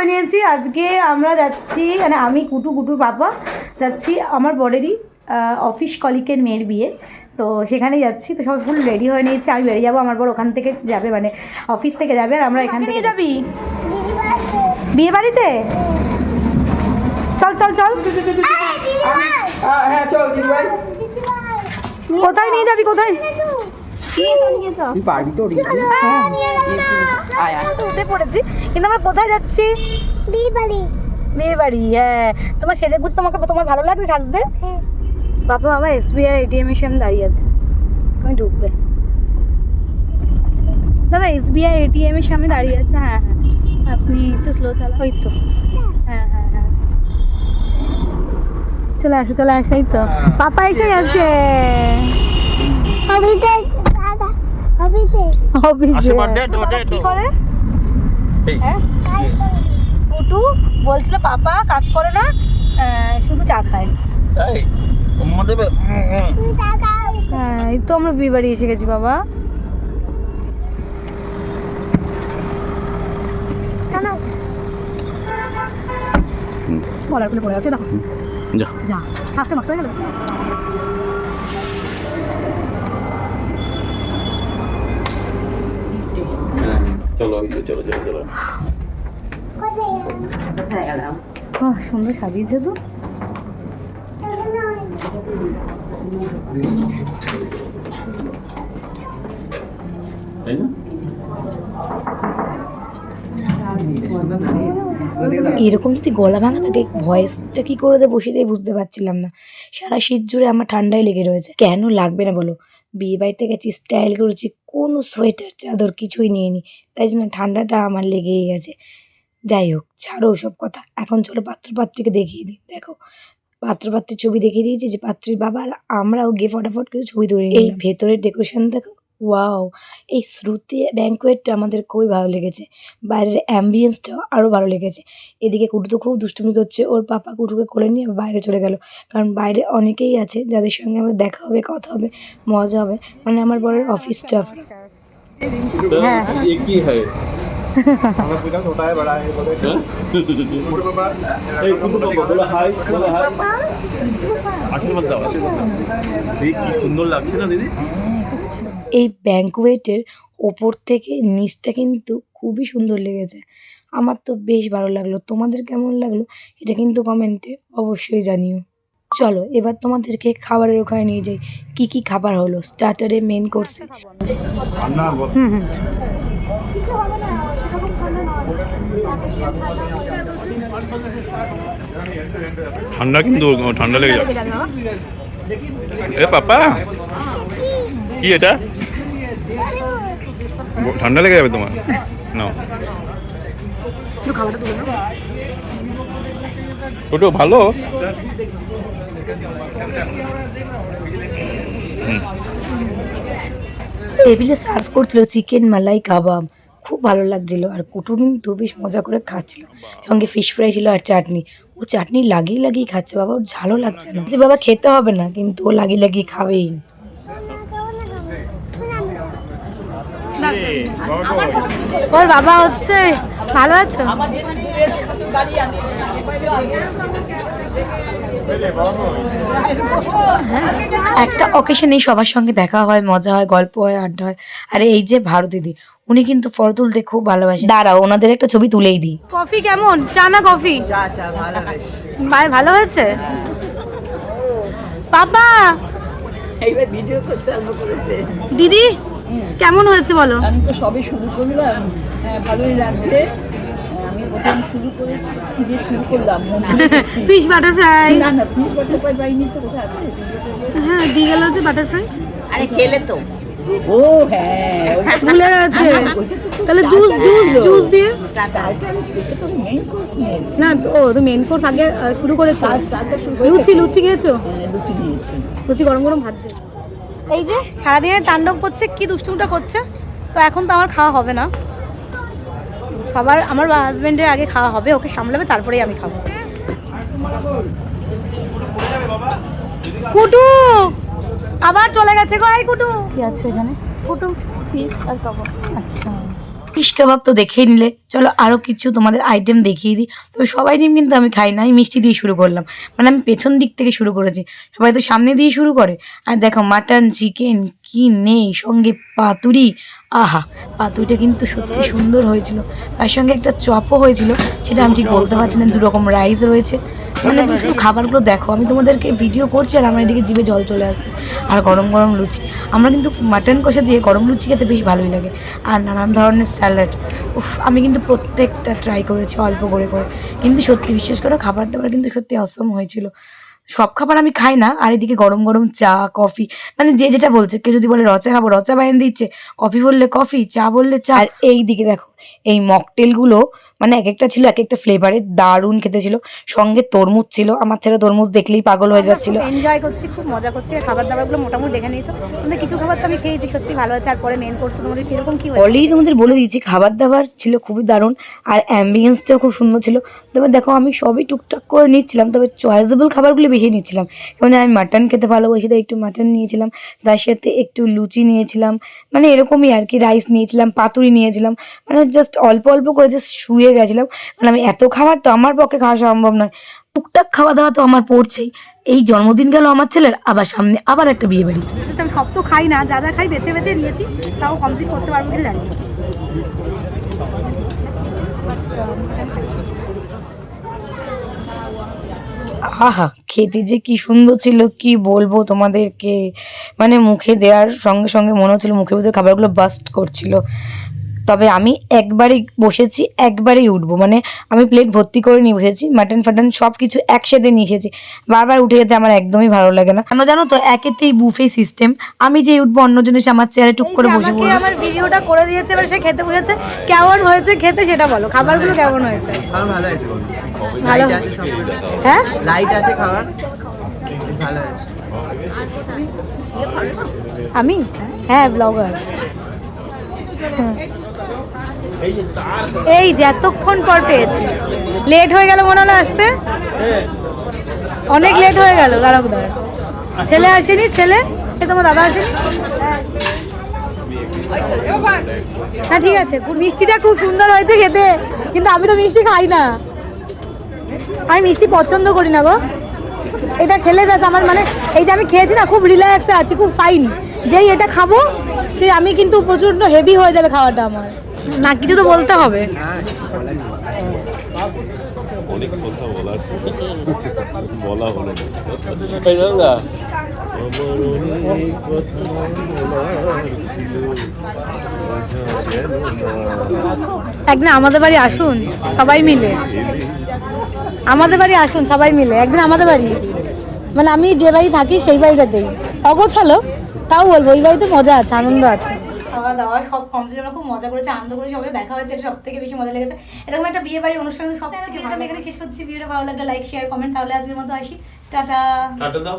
হয়ে নিয়েছি। আজকে আমরা যাচ্ছি মানে আমি কুটু কুটুর বাবা যাচ্ছি আমার বরেরই অফিস কলিকের মেয়ের বিয়ে। তো সেখানেই যাচ্ছি। তো সবাই ফুল রেডি হয়ে নিয়েছি। আমি বেরিয়ে যাব আমার বর ওখান থেকে যাবে মানে অফিস থেকে যাবে আর আমরা এখান থেকে যাবি? বিয়ে বাড়িতে চল চল। চল হ্যাঁ চল কোথায় নিয়ে যাবি কোথায়? তুই পারবি তো আয় আয় উঠে পড়েছি কিন্তু আমরা কোথায় যাচ্ছি? বিয়ে বাড়ি হ্যাঁ। তোমার সেজে গুজ তোমাকে তোমার ভালো লাগছে সাজতে? বাবা বাবা এসবিআই এটিএম এর সামনে দাঁড়িয়ে আছে। তুমি ঢুকবে। দাদা এসবিআই এটিএম এর সামনে দাঁড়িয়ে আছে হ্যাঁ হ্যাঁ। আপনি একটু স্লো চালা ওই তো। হ্যাঁ হ্যাঁ হ্যাঁ। চলে আসো চলে আসো এই তো। পাপা এসে গেছে। অফিসে কি করে? হ্যাঁ? পুটু বলছিল পাপা কাজ করে না শুধু চা খায়। হ্যাঁ এই তো আমরা বিয়ে বাড়ি এসে গেছি বাবা। বলার খুলে পড়ে আছে দেখো যা। যা ফার্স্টে নষ্ট হয়ে গেল। চলো চলো চলো চলো। বাহ, সুন্দর সাজিয়েছে তো। তাই না? এরকম যদি গলা ভাঙা থাকে ভয়েসটা কি করে দেবো সেটাই বুঝতে পারছিলাম না। সারা শীত জুড়ে আমার ঠান্ডায় লেগে রয়েছে। কেন লাগবে না বলো? বিয়ে বাড়িতে গেছি স্টাইল করেছি কোনো সোয়েটার চাদর কিছুই নিয়ে নি তাই জন্য ঠান্ডাটা আমার লেগেই গেছে। যাই হোক ছাড়ো সব কথা। এখন চলো পাত্রপাত্রীকে দেখিয়ে দিই। দেখো পাত্রপাত্রীর ছবি দেখিয়ে দিয়েছি যে পাত্রীর বাবা আর আমরাও গিয়ে ফটাফট করে ছবি তুলে এই ভেতরের ডেকোরেশন দেখো। ওয়াও এই শ্রুতি ব্যাঙ্কোয়েটটা আমাদের খুবই ভালো লেগেছে বাইরের অ্যাম্বিয়েন্সটাও আরও ভালো লেগেছে এদিকে কুটু তো খুব দুষ্টুমি করছে ওর পাপা কুটুকে কোলে নিয়ে বাইরে চলে গেল কারণ বাইরে অনেকেই আছে যাদের সঙ্গে আমার দেখা হবে কথা হবে মজা হবে মানে আমার বরের অফিস স্টাফ হ্যাঁ। ये की है खाना पीना छोटा है बड़ा है बोले हाँ? बूढ़े पापा এই কুকুর বাবা বলো হাই বলো হাই আশীর্বাদ দাও আশীর্বাদ দাও এই কি সুন্দর লাগছে না দিদি এই ব্যাঙ্কোয়েটের ওপর থেকে নিচটা কিন্তু খুবই সুন্দর লেগেছে। আমার তো বেশ ভালো লাগল। তোমাদের কেমন লাগল এটা কিন্তু কমেন্টে অবশ্যই জানিও। চলো এবার তোমাদেরকে খাবারের ওখানে নিয়ে যাই। কি কি খাবার হলো? স্টার্টারে মেন কোর্সে ঠান্ডা কিন্তু ঠান্ডা লেগে যাবে পাপা। কি এটা? ঠান্ডা লেগে যাবে তোমার? ওটা ভালো। টেবিলে সার্ভ করছিল চিকেন, মালাই, কাবাব। খুব ভালো লাগছিল। আর কুটু কিন্তু বেশ মজা করে খাচ্ছিল। সঙ্গে ফিশ ফ্রাই ছিল আর চাটনি। ও চাটনি লাগিয়ে লাগিয়ে খাচ্ছে বাবা, ওর ঝালও লাগছে না। যে বাবা, খেতে হবে না। কিন্তু ও লাগিয়ে লাগিয়ে খাবেই। ওর বাবা হচ্ছে ভালো আছো? একটা অকেশনেই সবার সঙ্গে দেখা হয় মজা হয় গল্প হয় আড্ডা হয়। আর এই যে ভারত দিদি উনি কিন্তু ফটো তুলতে খুব ভালোবাসে দাঁড়াও ওনাদের একটা ছবি তুলেই দিই। কফি কেমন? চা না কফি? চা চা ভালো বেশ। ভাই ভালো হয়েছে? পাপা এইবার ভিডিও করতে দিদি কেমন হয়েছে বলো? আমি তো সবে শুরু করলাম। হ্যাঁ ভালোই লাগছে। আমি প্রথম শুরু করেছি কি শুরু করলাম ভুলে গেছি। ফিশ বাটারফ্রাই না না ফিশ বাটারফ্লাই পাইনি তো কোথায় আছে? হ্যাঁ দিয়ে গেল যে বাটারফ্রাই আরে খেলে তো। ও হ্যাঁ ভুলে গেছে। তাহলে জুস জুস জুস দিয়ে। না তো ও তো মেন কোর্স আগে শুরু করেছ। লুচি লুচি খেয়েছো? হ্যাঁ, লুচি নিয়েছি। লুচি গরম গরম ভাজছে এই যে সারাদিনে তাণ্ডব করছে কি দুষ্টুমটা করছে? তো এখন তো আমার খাওয়া হবে না। সবার আমার হাজব্যান্ডের আগে খাওয়া হবে ওকে সামলাবে তারপরেই আমি খাব। কুটু আবার চলে গেছে গো এই কুটু। কি আছে এখানে? কুটু ফিস আর কাবাব। আচ্ছা। ফিশ কাবাব তো দেখেই নিলে। চলো আরও কিছু তোমাদের আইটেম দেখিয়ে দিই। তবে সবাই ডিম কিন্তু আমি খাই না, আমি মিষ্টি দিয়ে শুরু করলাম। মানে আমি পেছন দিক থেকে শুরু করেছি। সবাই তো সামনে দিয়ে শুরু করে। আর দেখো মাটন চিকেন কি নেই, সঙ্গে পাতুরি। আহা, পাতুরিটা কিন্তু সত্যি সুন্দর হয়েছিল। তার সঙ্গে একটা চপও হয়েছিল, সেটা আমি ঠিক বলতে পারছি না দু রকম রাইস রয়েছে। মানে খাবারগুলো দেখো, আমি তোমাদেরকে ভিডিও করছি আর আমার এদিকে জিভে জল চলে আসছে আর গরম গরম লুচি। আমরা কিন্তু মাটন কষা দিয়ে গরম লুচি খেতে বেশ ভালোই লাগে আর নানান ধরনের স্যালাড উফ, আমি কিন্তু প্রত্যেকটা ট্রাই করেছি অল্প করে করে। কিন্তু সত্যি বিশ্বাস করে, খাবার দাবার কিন্তু সত্যি অসম হয়েছিল। সব খাবার আমি খাই না, আর এদিকে গরম গরম চা কফি মানে যে যেটা বলছে, কেউ যদি বলে রচা খাব, রচা বাইন দিচ্ছে কফি বললে কফি চা বললে চা। আর এই দিকে দেখো, এই মকটেলগুলো মানে এক একটা ছিল এক একটা ফ্লেভারের দারুণ খেতে ছিল সঙ্গে তরমুজ ছিল। আমার ছেলে তরমুজ দেখলেই পাগল হয়ে যাচ্ছিল। এনজয় করছি খুব মজা করছি। খাবার দাবারগুলো মোটামুটি দেখে নিয়েছো। কিন্তু কিছু খাবার তো আমি খেয়েছি সত্যি ভালো আছে আর পরে মেন কোর্সে তোমাদের কীরকম কি হয়েছে? অলরেডি তোমাদের বলে দিয়েছি খাবার দাবার ছিল খুবই দারুণ। আর অ্যাম্বিয়েন্সটাও খুব সুন্দর ছিল। তবে দেখো আমি সবই টুকটাক করে নিচ্ছিলাম। তবে চয়েসেবল খাবারগুলো বেশি নিচ্ছিলাম। মানে আমি মাটন খেতে ভালোবাসি তাই একটু মাটন নিয়েছিলাম। তার সাথে একটু লুচি নিয়েছিলাম। মানে এরকমই আর কি রাইস নিয়েছিলাম পাতুরি নিয়েছিলাম। মানে জাস্ট অল্প অল্প করে জাস্ট শুয়ে গেছিলাম। মানে আমি এত খাবার তো আমার পক্ষে খাওয়া সম্ভব নয়। টুকটাক খাওয়া দাওয়া তো আমার পড়ছেই। এই জন্মদিন গেল আমার ছেলের আবার সামনে আবার একটা বিয়ে বাড়ি। আমি সব তো খাই না যা যা খাই বেছে বেছে নিয়েছি তাও কমপ্লিট করতে পারব কিনা জানি আহা খেতে যে কি সুন্দর ছিল কি বলব তোমাদেরকে? মানে মুখে দেওয়ার সঙ্গে সঙ্গে মনে হচ্ছিল মুখের ভিতরে খাবারগুলো বাস্ট করছিল। তবে আমি একবারই বসেছি একবারেই উঠবো। মানে আমি প্লেট ভর্তি করে নিয়ে বসেছি মাটন ফাটন সব কিছু একসাথে নিয়ে এসেছি। বারবার উঠে যেতে আমার একদমই ভালো লাগে না। কেন জানো তো একেতেই বুফে সিস্টেম আমি যে উঠবো অন্যজন এসে আমার চেয়ারে টুক করে বসে আমাকে আমার ভিডিওটা করে দিয়েছে এবার সে খেতে বসেছে। কেমন হয়েছে খেতে সেটা বলো খাবারগুলো কেমন হয়েছে? ভালো সব হ্যাঁ? লাইট আছে খাবার ভালো আমি? হ্যাঁ ব্লগার এই যে এতক্ষণ পর পেয়েছি। লেট হয়ে গেল মনে হলো আসতে? অনেক লেট হয়ে গেল দাঁড়াও দাঁড়া ছেলে আসেনি? ছেলে? তোমার দাদা আসেনি? হ্যাঁ ঠিক আছে। মিষ্টিটা খুব সুন্দর হয়েছে খেতে, কিন্তু আমি তো মিষ্টি খাই না। আমি মিষ্টি পছন্দ করি না গো। এটা খেলে ব্যাস আমার মানে এই যে আমি খেয়েছি না, খুব রিল্যাক্সে আছি, খুব ফাইন যেই এটা খাব সে আমি কিন্তু প্রচণ্ড হেভি হয়ে যাবে খাওয়াটা আমার। না কিছু তো বলতে হবে। অনেক কথা বলার বলা হলো না। একদিন আমাদের বাড়ি আসুন সবাই মিলে। আমাদের বাড়ি আসুন সবাই মিলে। একদিন আমাদের বাড়ি। মানে আমি যে বাড়ি থাকি সেই বাড়িটাতেই। অগোছালো। তাও বলব ওই বাড়িতে মজা আছে আনন্দ আছে। খাওয়া দাওয়া সব কমপ্লিট আমরা খুব মজা করেছে আনন্দ করেছে সবাই দেখা হয়েছে এটা সব থেকে বেশি মজা লেগেছে। এরকম একটা বিয়ে বাড়ি অনুষ্ঠান সব থেকে এখানে শেষ করছি ভিডিওটা ভালো লাগলে লাইক শেয়ার কমেন্ট তাহলে আজকের মতো আসি। টাটা। টাটা দাও